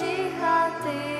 наші хати.